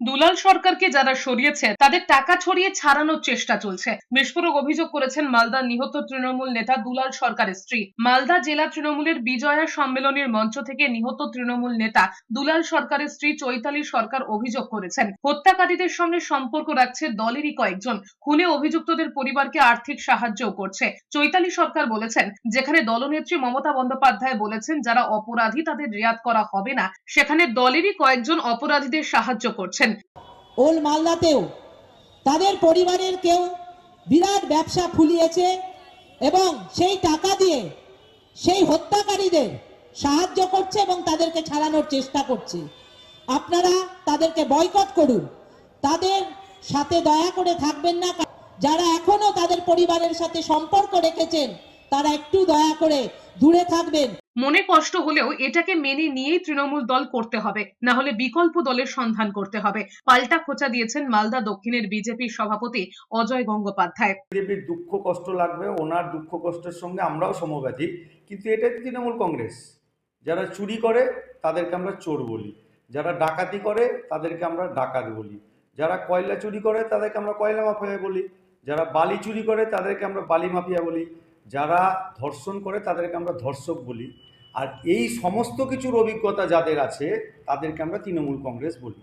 দুলাল সরকারকে যারা সরিয়েছে, তাদের টাকা ছড়িয়ে ছাড়ানোর চেষ্টা চলছে। বিস্ফোরক অভিযোগ করেছেন মালদা নিহত তৃণমূল নেতা দুলাল সরকারের স্ত্রী। মালদা জেলা তৃণমূলের বিজয়া সম্মেলনের মঞ্চ থেকে নিহত তৃণমূল নেতা দুলাল সরকারের স্ত্রী চৈতালি সরকার অভিযোগ করেছেন। হত্যাকারীদের সঙ্গে সম্পর্ক রাখছে দলেরই কয়েকজন। খুনে অভিযুক্তদের পরিবারকে আর্থিক সাহায্য করছে। চৈতালি সরকার বলেছেন, যেখানে দলনেত্রী মমতা বন্দ্যোপাধ্যায় বলেছেন, যারা অপরাধী তাদের রিয়াদ করা হবে না। সেখানে দলেরই কয়েকজন অপরাধীদের সাহায্য করছেন। ওল মালদাতেও তাদের পরিবারের কেউ বিরাট ব্যবসা ফুলিয়েছে এবং সেই টাকা দিয়ে সেই হত্যাকারীদের সাহায্য করছে এবং তাদেরকে ছাড়ানোর চেষ্টা করছে। আপনারা তাদেরকে বয়কট করুন। তাদের সাথে দয়া করে থাকবেন না। যারা এখনও তাদের পরিবারের সাথে সম্পর্ক রেখেছেন তারা একটু দয়া করে দূরে থাকবেন। মনে কষ্ট হলেও এটাকে মেনে নিয়েই তৃণমূল দল করতে হবে না হলে বিকল্প দলের সন্ধান করতে হবে। পাল্টা খোঁচা দিয়েছেন মালদা দক্ষিণের বিজেপির সভাপতি অজয় গঙ্গোপাধ্যায়। বিজেপির দুঃখ কষ্ট লাগবে ওনার দুঃখ কষ্টের সঙ্গে আমরাও সমব্যাধী কিন্তু এটাই তো তৃণমূল কংগ্রেস। যারা চুরি করে তাদেরকে আমরা চোর বলি। যারা ডাকাতি করে তাদেরকে আমরা ডাকাত বলি। যারা কয়লা চুরি করে তাদেরকে আমরা কয়লা মাফিয়া বলি। যারা বালি চুরি করে তাদেরকে আমরা বালি মাফিয়া বলি। যারা ধর্ষণ করে তাদেরকে আমরা ধর্ষক বলি। আর এই সমস্ত কিছুর অভিজ্ঞতা যাদের আছে, তাদেরকে আমরা তৃণমূল কংগ্রেস বলি।